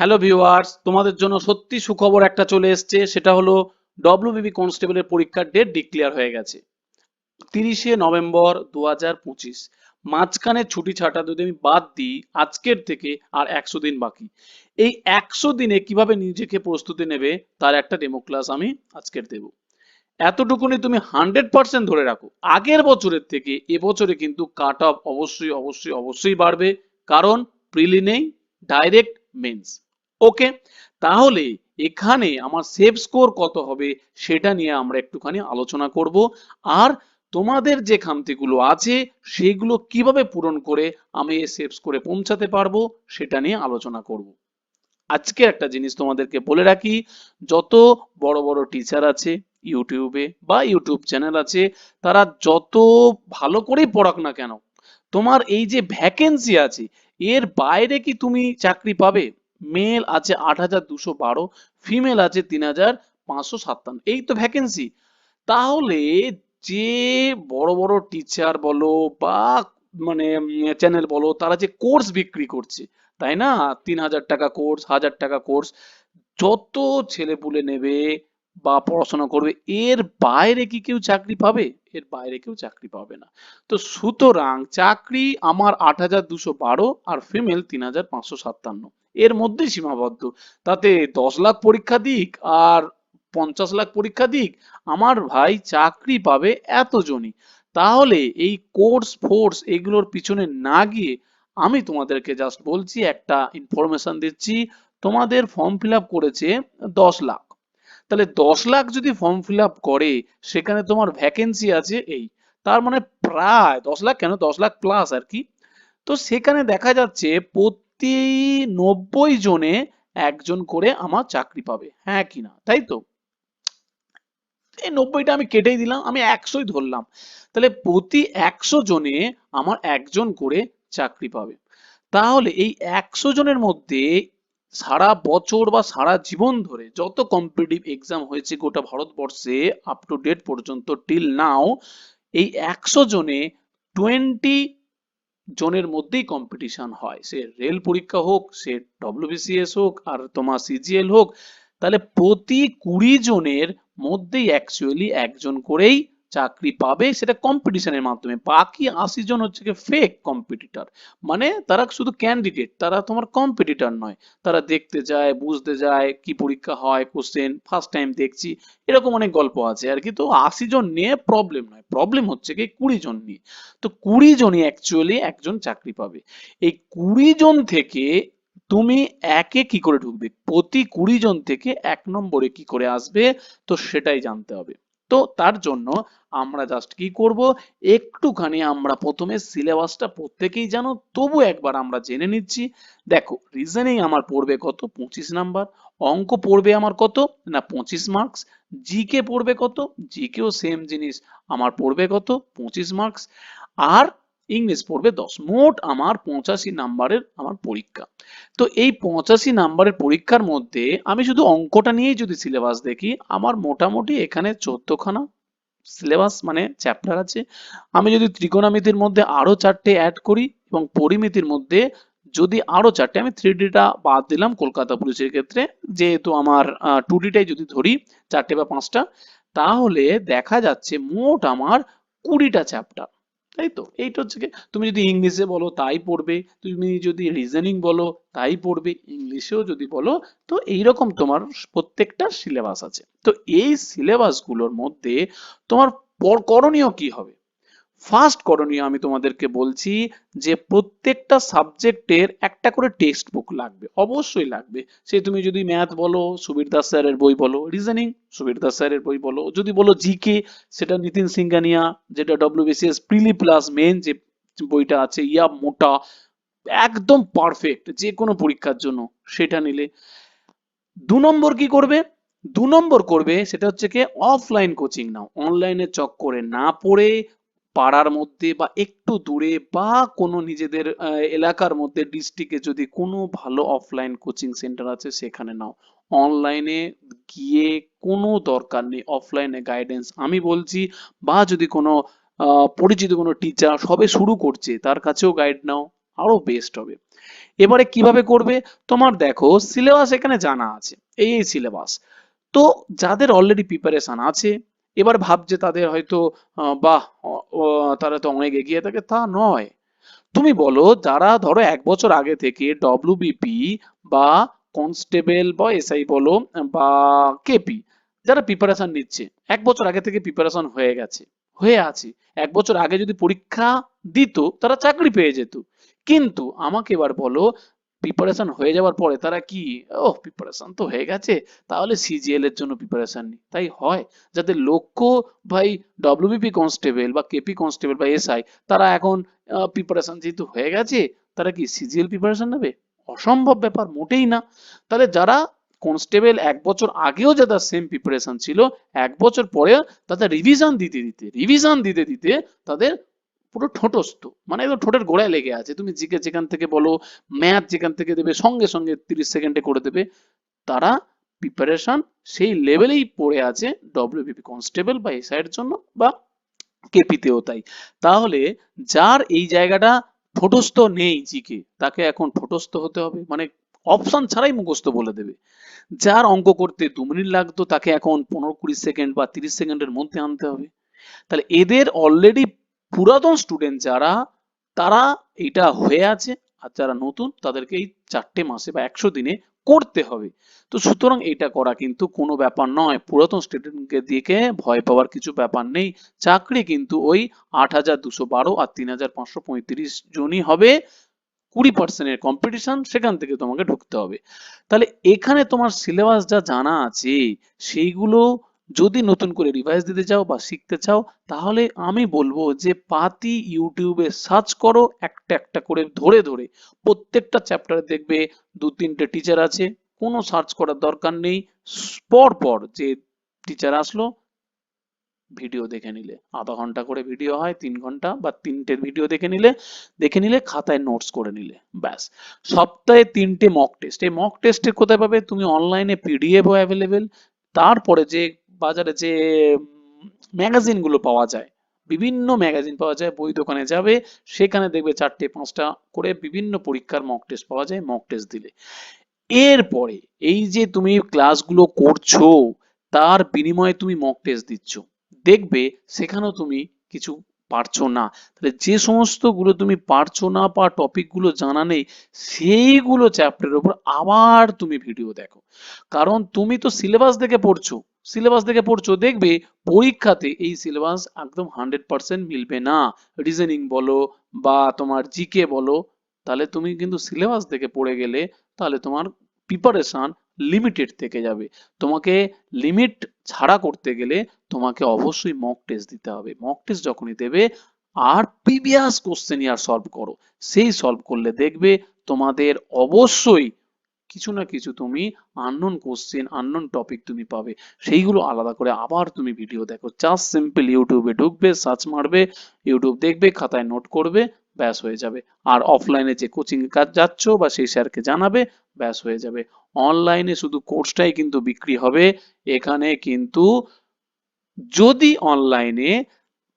Hello viewers তোমাদের জন্য সত্যি সুখবর একটা চলে এসেছে, সেটা হলো ডব্লিউবিবি কনস্টেবলের পরীক্ষার ডেট ডিক্লেয়ার হয়ে গেছে। তিরিশে নভেম্বর দু হাজার পঁচিশ। মাঝখানে ছুটি ছাটা যদি আমি বাদ দিই, আজকের থেকে আর একশো দিন বাকি। এই একশো দিনে কীভাবে নিজেকে প্রস্তুতি নেবে, তার একটা ডেমো ক্লাস আমি আজকের দেব। এতটুকুনি তুমি হান্ড্রেড পার্সেন্ট ধরে রাখো। আগের বছরের থেকে এবছরে কিন্তু কাট অফ অবশ্যই অবশ্যই অবশ্যই বাড়বে। কারণ প্রিলি নেই ডাইরেক্ট মেন্স ওকে, তাহলে এখানে আমার সেভ স্কোর কত হবে সেটা নিয়ে আমরা একটুখানি আলোচনা করব। আর তোমাদের যে খামতিগুলো আছে সেইগুলো কীভাবে পূরণ করে আমি এই সেভ স্কোরে পৌঁছাতে পারব সেটা নিয়ে আলোচনা করব। আজকে একটা জিনিস তোমাদেরকে বলে রাখি, যত বড় বড় টিচার আছে ইউটিউবে বা ইউটিউব চ্যানেল আছে, তারা যত ভালো করেই পড়াক না কেন, তোমার এই যে ভ্যাকেন্সি আছে, এর বাইরে কি তুমি চাকরি পাবে? মেল আছে আট হাজার দুশো বারো ফিমেল আছে তিন হাজার পাঁচশো সাতান্ন। এই তো ভ্যাকেন্সি তাহলে যে বড় বড় টিচার বলো বা মানে চ্যানেল বলো, তারা যে কোর্স বিক্রি করছে, তাই না? তিন হাজার টাকা কোর্স হাজার টাকা কোর্স যত ছেলে ছেলেপুলে নেবে বা পড়াশোনা করবে, এর বাইরে কি কেউ চাকরি পাবে? এর বাইরে কেউ চাকরি পাবে না। তো সুতরাং চাকরি আমার আট হাজার দুশো বারো আর ফিমেল তিন হাজার পাঁচশো সাতান্ন। এর মধ্যে সীমাবদ্ধ। তাতে দশ লাখ পরীক্ষা দিক আর পঞ্চাশ লাখ পরীক্ষা দিক, আমার ভাই চাকরি পাবে এতজনই। তাহলে এই কোর্স ফোর্স এগুলোর পিছনে না গিয়ে আমি তোমাদেরকে জাস্ট বলছি, একটা ইনফরমেশন দিচ্ছি, তোমাদের ফর্ম ফিল করেছে দশ লাখ। তাহলে দশ লাখ যদি ফর্ম ফিল করে, সেখানে তোমার ভ্যাকেন্সি আছে এই। তার মানে প্রায় দশ লাখ কেন? দশ লাখ প্লাস আর কি। তো সেখানে দেখা যাচ্ছে প্রতি নব্বই জনে একজন করে আমার চাকরি পাবে। হ্যাঁ কি না? তাই তো? এই নব্বইটা আমি কেটেই দিলাম, আমি একশোই ধরলাম। তাহলে প্রতি একশো জনে আমার একজন করে চাকরি পাবে। তাহলে এই একশো জনের মধ্যে সারা বছর বা সারা জীবন ধরে যত কম্পিটিটিভ এক্সাম হয়েছে গোটা ভারতবর্ষে আপ টু ডেট পর্যন্ত টিল নাও এই একশো জনে টোয়েন্টি জনের মধ্যেই কম্পিটিশন হয়। সে রেল পরীক্ষা হোক, সে ডব্লিউবিসিএস হোক, আর তোমার সিজিএল হোক, তাহলে প্রতি কুড়ি জনের মধ্যেই অ্যাকচুয়ালি একজন করেই চাকরি পাবে সেটা কম্পিটিশনের মাধ্যমে। বাকি আশি জন হচ্ছে কি ফেক কম্পিটিটর মানে তারা শুধু ক্যান্ডিডেট তারা তোমার কম্পিটিটর নয়। তারা দেখতে যায়, বুঝতে যায় কি পরীক্ষা হয় কোশ্চেন ফার্স্ট টাইম দেখছি, এরকম অনেক গল্প আছে। আর কি তো আশি জন নিয়ে প্রবলেম নয়। প্রবলেম হচ্ছে কি কুড়ি জন নিয়ে। তো কুড়ি জনই অ্যাকচুয়ালি একজন চাকরি পাবে। এই কুড়ি জন থেকে তুমি একে কি করে ঢুকবে? প্রতি কুড়ি জন থেকে এক নম্বরে কি করে আসবে? তো সেটাই জানতে হবে। তো তার জন্য আমরা জাস্ট কি করব? একটুখানি আমরা প্রথমে সিলেবাসটা প্রত্যেকেই জানো, তবু একবার আমরা জেনে নিচ্ছি। দেখো রিজনিং আমার পড়বে কত? পঁচিশ নাম্বার। অঙ্ক পড়বে আমার কত? না, পঁচিশ মার্কস জিকে পড়বে কত? জিকেও সেম জিনিস। আমার পড়বে কত? পঁচিশ মার্কস আর ইংলিশ পড়বে দশ। মোট আমার পঁচাশি নাম্বারের আমার পরীক্ষা। তো এই পঁচাশি নাম্বারের পরীক্ষার মধ্যে আমি শুধু অঙ্কটা নিয়েই যদি সিলেবাস দেখি, আমার মোটামুটি এখানে চোদ্দখানা সিলেবাস মানে চ্যাপ্টার আছে। আমি যদি ত্রিকোণমিতির মধ্যে আরও চারটে অ্যাড করি এবং পরিমিতির মধ্যে যদি আরও চারটে, আমি থ্রি ডিটা বাদ দিলাম কলকাতা পুলিশের ক্ষেত্রে। যেহেতু আমার টু ডিটাই যদি ধরি, চারটে বা পাঁচটা, তাহলে দেখা যাচ্ছে মোট আমার কুড়িটা চ্যাপ্টার তাই তো? এইটা হচ্ছে কি, তুমি যদি ইংলিশে বলো, তাই পড়বে। তুমি যদি রিজনিং বলো, তাই পড়বে। ইংলিশেও যদি বলো, তো এইরকম তোমার প্রত্যেকটা সিলেবাস আছে। তো এই সিলেবাসগুলোর মধ্যে তোমার করণীয় কি হবে? ফার্স্ট করণীয় আমি তোমাদেরকে বলছি যে প্রত্যেকটা সাবজেক্টের একটা করে টেক্সট বুক লাগবে, অবশ্যই লাগবে। সে তুমি যদি ম্যাথ বলো সুবীর দাস স্যারের বই বলো রিজনিং সুবীর দাস স্যারের বই বলো, যদি বলো জিকে সেটা নিতিন সিংহানিয়া যেটা ডব্লিউবিসিএস প্রিলি প্লাস মেন যে বইটা আছে, ইয়া মোটা, একদম পারফেক্ট যে কোনো পরীক্ষার জন্য সেটা নিলে। দু নম্বর কি করবে? দু নম্বর করবে, সেটা হচ্ছে কি অফলাইন কোচিং নাও। অনলাইনে চক্করে না পড়ে পাড়ার মধ্যে বা একটু দূরে বা কোনো নিজেদের এলাকার মধ্যে ডিস্ট্রিক্টে যদি কোনো ভালো অফলাইন কোচিং সেন্টার আছে, সেখানে নাও। অনলাইনে গিয়ে কোনো দরকার নেই। অফলাইনে গাইডেন্স আমি বলছি, বা যদি কোনো পরিচিত কোনো টিচার সবে শুরু করছে, তার কাছেও গাইড নাও, আরও বেস্ট হবে। এবারে কীভাবে করবে? তোমার দেখো সিলেবাস এখানে জানা আছে। এই এই সিলেবাস তো যাদের অলরেডি প্রিপারেশন আছে এবার ভাবছে তাদের হয়তো বাহ তারা তো অনেক এগিয়ে থাকে। তা নয়। তুমি বলো, যারা ধরো এক বছর আগে থেকে ডব্লিউবিপি বা কনস্টেবল বা এসআই বলো, বা কেপি যারা প্রিপারেশন নিচ্ছে, এক বছর আগে থেকে প্রিপারেশন হয়ে গেছে, হয়ে আছে। এক বছর আগে যদি পরীক্ষা দিত, তারা চাকরি পেয়ে যেত। কিন্তু আমাকে এবার বলো প্রিপারেশন হয়ে যাওয়ার পরে তারা কি ও প্রিপারেশন তো হয়ে গেছে, তাহলে সিজিএল এর জন্য প্রিপারেশন নি তাই হয় যাদের লক্ষ্য ভাই ডব্লিউবিপি কনস্টেবল বা কেপি কনস্টেবল বা এসআই তারা এখন প্রিপারেশন যেহেতু হয়ে গেছে, তারা কি সিজিএল প্রিপারেশন নেবে? অসম্ভব ব্যাপার, মোটেই না। তাহলে যারা কনস্টেবল এক বছর আগেও যাদের সেম প্রিপারেশন ছিল, এক বছর পরে তাদের রিভিশন দিতে দিতে রিভিশন দিতে দিতে তাদের পুরো ঠোঁটস্থ মানে একদম ঠোঁটের গোড়ায় লেগে আছে। তুমি জিকে যেখান থেকে বলো ম্যাথ যেখান থেকে দেবে, সঙ্গে সঙ্গে তিরিশ সেকেন্ডে করে দেবে, তারা প্রিপারেশন সেই লেভেলেই পড়ে আছে ডব্লিউবিপি কনস্টেবল বা এসআই এর জন্য বা কেপিতেও তাই। তাহলে যার এই জায়গাটা ঠোঁটস্থ নেই জিকে তাকে এখন ঠোঁটস্থ হতে হবে। মানে অপশন ছাড়াই মুখস্থ বলে দেবে। যার অঙ্ক করতে দু মিনিট লাগতো, তাকে এখন পনেরো কুড়ি সেকেন্ড বা তিরিশ সেকেন্ডের মধ্যে আনতে হবে। তাহলে এদের অলরেডি পুরাতন স্টুডেন্ট যারা, তারা এটা হয়ে আছে আর যারা নতুন, তাদেরকে এই চারটে মাসে বা একশো দিনে করতে হবে। তো সুতরাং এটা করা কিন্তু কোনো ব্যাপার নয়। পুরাতন স্টুডেন্টকে দিকে ভয় পাওয়ার কিছু ব্যাপার নেই। চাকরি কিন্তু ওই আট হাজার দুশো বারো আর তিন হাজার পাঁচশো পঁয়ত্রিশ জনই হবে। কুড়ি পার্সেন্টের কম্পিটিশন সেখান থেকে তোমাকে ঢুকতে হবে। তাহলে এখানে তোমার সিলেবাস যা জানা আছে, সেইগুলো যদি নতুন করে রিভাইজ দিতে চাও বা শিখতে চাও, তাহলে আমি বলব যে পাতি ইউটিউবে সার্চ করো একটা একটা করে ধরে ধরে। প্রত্যেকটা চ্যাপ্টারে দেখবে দু তিনটে টিচার আছে, কোনো সার্চ করার দরকার নেই। পর পর যে টিচার আসলো ভিডিও দেখে নিলে। আধা ঘণ্টা করে ভিডিও হয়, তিন ঘণ্টা বা তিনটে ভিডিও দেখে নিলে দেখে নিলে খাতায় নোটস করে নিলে, ব্যাস। সপ্তাহে তিনটে মক টেস্ট এই মক টেস্টে কোথায় পাবে? তুমি অনলাইনে পিডিএফও অ্যাভেলেবেল তারপরে যে বাজারে যে ম্যাগাজিনগুলো পাওয়া যায়, বিভিন্ন ম্যাগাজিন পাওয়া যায়, বই দোকানে যাবে, সেখানে দেখবে চারটে, পাঁচটা করে বিভিন্ন পরীক্ষার মক টেস্ট পাওয়া যায় মক টেস্ট দিলে। এরপরে এই যে তুমি ক্লাসগুলো করছ, তার বিনিময়ে তুমি মক টেস্ট দিচ্ছ। দেখবে সেখানেও তুমি কিছু পারছ না। তাহলে যে সমস্তগুলো তুমি পারছ না বা টপিকগুলো জানা নেই, সেইগুলো চ্যাপ্টারের উপর আবার তুমি ভিডিও দেখো। কারণ তুমি তো সিলেবাস দেখে পড়ছো। সিলেবাস দেখে পড়ছো, দেখবে পরীক্ষাতে এই সিলেবাস একদম হান্ড্রেড পার্সেন্ট মিলবে না। রিজনিং বলো বা তোমার জিকে বলো, তাহলে তুমি কিন্তু সিলেবাস দেখে পড়ে গেলে তাহলে তোমার প্রিপারেশন লিমিটেড থেকে যাবে। তোমাকে লিমিট ছাড়া করতে গেলে তোমাকে অবশ্যই মক টেস্ট দিতে হবে। মক টেস্ট যখনই দেবে, আর প্রিভিয়াস কোশ্চেন ইয়ার সলভ করো। সেই সলভ করলে দেখবে তোমাদের অবশ্যই কিছু না কিছু তুমি আননোন কোশ্চেন আননোন টপিক তুমি পাবে। সেইগুলো আলাদা করে আবার তুমি ভিডিও দেখো। জাস্ট সিম্পল ইউটিউবে ঢুকবে সার্চ মারবে ইউটিউব দেখবে, খাতায় নোট করবে, ব্যাস হয়ে যাবে। আর অফলাইনে যে কোচিং কাজ যাচ্ছ বা সেই স্যারকে জানাবে, ব্যাস হয়ে যাবে। অনলাইনে শুধু কোর্সটাই কিন্তু বিক্রি হবে। এখানে কিন্তু যদি অনলাইনে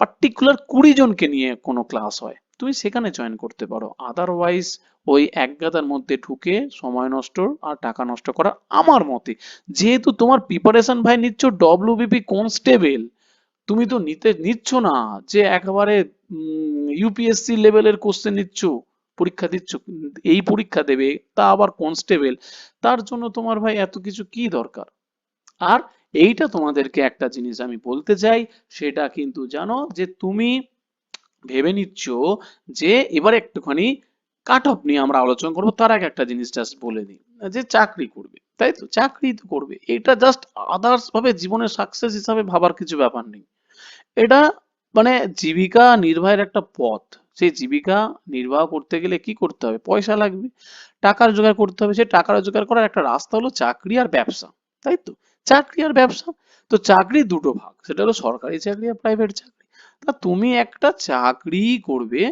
পার্টিকুলার কুড়ি জনকে নিয়ে কোনো ক্লাস হয় তুমি সেখানে জয়েন করতে পারো। আদারওয়াইজ ওই এক গাদার মধ্যে ঢুকে সময় নষ্ট আর টাকা নষ্ট করা আমার মতে। যেহেতু তোমার প্রিপারেশন ভাই নিচ্ছ ডব্লিউবিপি কনস্টেবল তুমি তো নিতে নিচ্ছ না যে একেবারে ইউপিএসসি লেভেলের কোশ্চেন নিচ্ছ, পরীক্ষা দিচ্ছ, এই পরীক্ষা দেবে, তা আবার কনস্টেবল তার জন্য তোমার ভাই এত কিছু কি দরকার? আর এইটা তোমাদেরকে একটা জিনিস আমি বলতে চাই, সেটা কিন্তু জানো যে তুমি ভেবে নিচ্ছ যে এবার একটুখানি কাট অফ নিয়ে আমরা আলোচনা করব, তার আগে একটা জিনিস জাস্ট বলে দিই, যে চাকরি করবে, তাই তো? চাকরি তো করবে। এটা জাস্ট আদার্স ভাবে জীবনের সাকসেস হিসাবে ভাবার কিছু ব্যাপার নেই। এটা মানে জীবিকা নির্বাহের একটা পথ। সেই জীবিকা নির্বাহ করতে গেলে কি করতে হবে? পয়সা লাগবে, টাকার জোগাড় করতে হবে। সে টাকার জোগাড় করার একটা রাস্তা হলো চাকরি আর ব্যবসা, তাই তো? চাকরি আর ব্যবসা, তো চাকরি দুটো ভাগ। সেটা হলো সরকারি চাকরি আর প্রাইভেট চাকরি। তা তুমি একটা চাকরি করবে,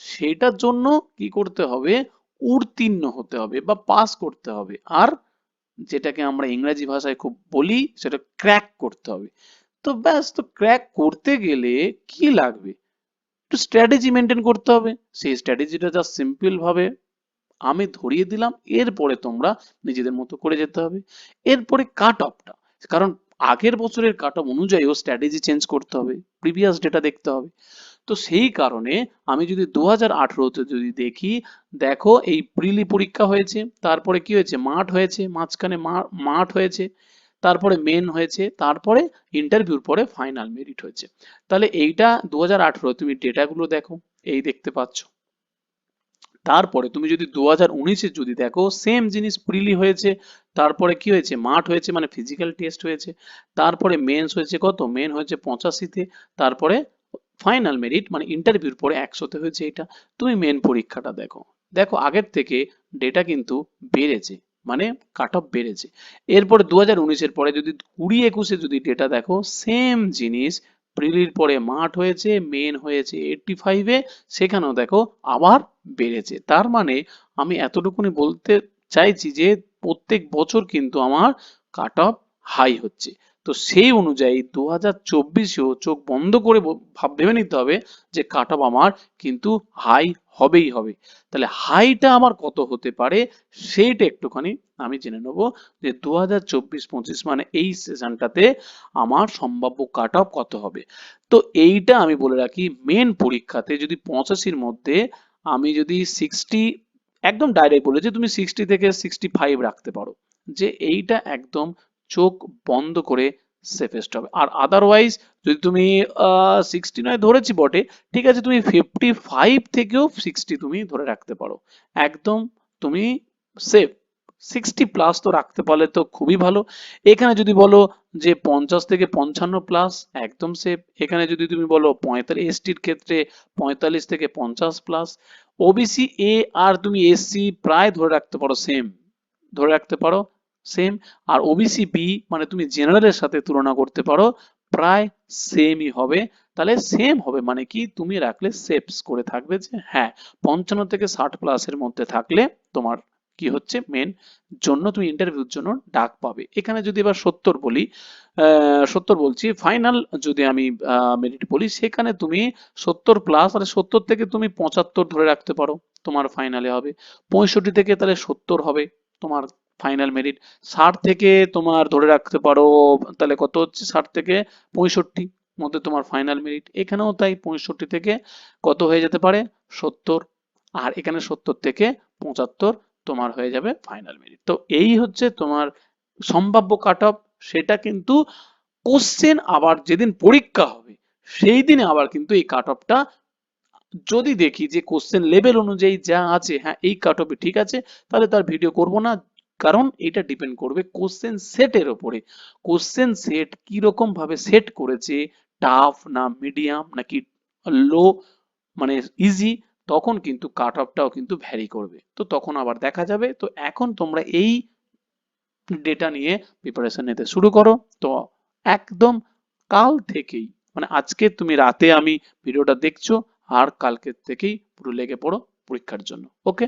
সেটার জন্য কি করতে হবে? উত্তীর্ণ হতে হবে বা পাস করতে হবে। আর যেটাকে আমরা ইংরেজি ভাষায় খুব বলি, সেটা ক্র্যাক করতে হবে। তো ব্যাস, তো ক্র্যাক করতে গেলে কি লাগবে? একটু স্ট্র্যাটেজি মেনটেন করতে হবে। সেই স্ট্র্যাটেজিটা জাস্ট সিম্পল ভাবে আমি ধরিয়ে দিলাম, এরপরে তোমরা নিজেদের মতো করে যেতে হবে। এরপরে কাট অফটা কারণ আগের বছরের কাট অফ অনুযায়ীও স্ট্র্যাটেজি চেঞ্জ করতে হবে প্রিভিয়াস ডেটা দেখতে হবে। তো সেই কারণে আমি যদি দু হাজার আঠেরোতে যদি দেখি, দেখো এই প্রিলি পরীক্ষা হয়েছে, তারপরে কি হয়েছে? মাঠ হয়েছে, মাঝখানে মাঠ হয়েছে, তারপরে মেন হয়েছে, তারপরে ইন্টারভিউর পরে ফাইনাল মেরিট হয়েছে। তাহলে এইটা দু হাজার আঠেরো, তুমি ডেটাগুলো দেখো, এই দেখতে পাচ্ছ। তারপরে তুমি যদি দু হাজার উনিশে যদি দেখো সেম জিনিস প্রিলি হয়েছে, তারপরে কি হয়েছে? মাঠ হয়েছে মানে ফিজিক্যাল টেস্ট হয়েছে, তারপরে মেন্স হয়েছে কত? মেন হয়েছে পঁচাশিতে, তারপরে ফাইনাল মেরিট মানে ইন্টারভিউর পরে একশোতে হয়েছে এটা। তুমি মেন পরীক্ষাটা দেখো। দেখো, আগের থেকে ডেটা কিন্তু বেড়েছে মানে কাট অফ বেড়েছে। এরপরে দু হাজার উনিশের পরে যদি কুড়ি একুশে যদি ডেটা দেখো সেম জিনিস প্রিলির পরে মাঠ হয়েছে মেন হয়েছে এইটটি ফাইভে সেখানেও দেখো আবার বেড়েছে। তার মানে আমি এতটুকুনি বলতে চাইছি যে প্রত্যেক বছর কিন্তু আমার কাট অফ হাই হচ্ছে। তো সেই অনুযায়ী দু হাজার চব্বিশেও চোখ বন্ধ করে ভাব ভেবে নিতে হবে যে কাট অফ আমার কিন্তু হাই হবেই হবে। তাহলে হাইটা আমার কত হতে পারে সেইটা একটুখানি আমি জেনে নেব যে দু হাজার চব্বিশ পঁচিশ মানে এই সেশনটাতে আমার সম্ভাব্য কাট অফ কত হবে। তো এইটা আমি বলে রাখি মেন পরীক্ষাতে যদি পঁচাশির মধ্যে আমি যদি সিক্সটি একদম ডাইরেক্ট বলে যে তুমি সিক্সটি থেকে সিক্সটি ফাইভ রাখতে পারো, যে এইটা একদম চোখ বন্ধ করে সেফেস্ট হবে। আর আদারওয়াইজ যদি তুমি সিক্সটি নয় ধরেছি বটে, ঠিক আছে, তুমি ফিফটি ফাইভ থেকেও সিক্সটি তুমি ধরে রাখতে পারো। একদম তুমি সেফ সিক্সটি প্লাস তো রাখতে পারলে তো খুবই ভালো। এখানে যদি বলো যে পঞ্চাশ থেকে পঞ্চান্ন প্লাস একদম সেফ এখানে যদি তুমি বলো পঁয়তাল্লিশ এসটির ক্ষেত্রে পঁয়তাল্লিশ থেকে পঞ্চাশ প্লাস ওবিসি এ আর তুমি এসসি প্রায় ধরে রাখতে পারো সেম ধরে রাখতে পারো। সেম আর ওবিসি বি মানে তুমি জেনারেলের সাথে তুলনা করতে পারো, প্রায় সেমই হবে। তাহলে সেম হবে মানে কি? তুমি রাখলে সেভস করে থাকবে যে হ্যাঁ পঞ্চান্ন থেকে ষাট প্লাসের মধ্যে থাকলে তোমার কি হচ্ছে? মেন জন্য তুমি ইন্টারভিউর জন্য ডাক পাবে। এখানে যদি এবার সত্তর বলি সত্তর বলছি ফাইনাল যদি আমি মেরিট বলি, সেখানে তুমি সত্তর প্লাস আর সত্তর থেকে তুমি পঁচাত্তর ধরে রাখতে পারো, তোমার ফাইনালে হবে। পঁয়ষট্টি থেকে তাহলে সত্তর হবে, তোমার ফাইনাল মেরিট ষাট থেকে তোমার ধরে রাখতে পারো, তাহলে কত হচ্ছে? ষাট থেকে পঁয়ষট্টি মধ্যে তোমার ফাইনাল মেরিট এখানেও তাই পঁয়ষট্টি থেকে কত হয়ে যেতে পারে? সত্তর। আর এখানে সত্তর থেকে পঁচাত্তর তোমার হয়ে যাবে ফাইনাল মেরিট তো এই হচ্ছে তোমার সম্ভাব্য কাট অফ সেটা কিন্তু কোশ্চেন আবার যেদিন পরীক্ষা হবে, সেই দিনে আবার কিন্তু এই কাট অফটা যদি দেখি যে কোশ্চেন লেভেল অনুযায়ী যা আছে হ্যাঁ এই কাট অফে ঠিক আছে, তাহলে তার ভিডিও করব না। কারণ এটা ডিপেন্ড করবে কোশ্চেন সেটের উপরে কোশ্চেন সেট কি রকম ভাবে সেট করেছে? টাফ না মিডিয়াম নাকি লো মানে ইজি তখন কিন্তু কাট অফটাও কিন্তু ভ্যারি করবে। তো তখন আবার দেখা যাবে। তো এখন তোমরা এই ডেটা নিয়ে প্রিপারেশন নিতে শুরু করো। তো একদম কাল থেকেই মানে আজকে তুমি রাতে আমি ভিডিওটা দেখছ, আর কালকের থেকেই পুরো লেগে পড়ো পরীক্ষার জন্য। ওকে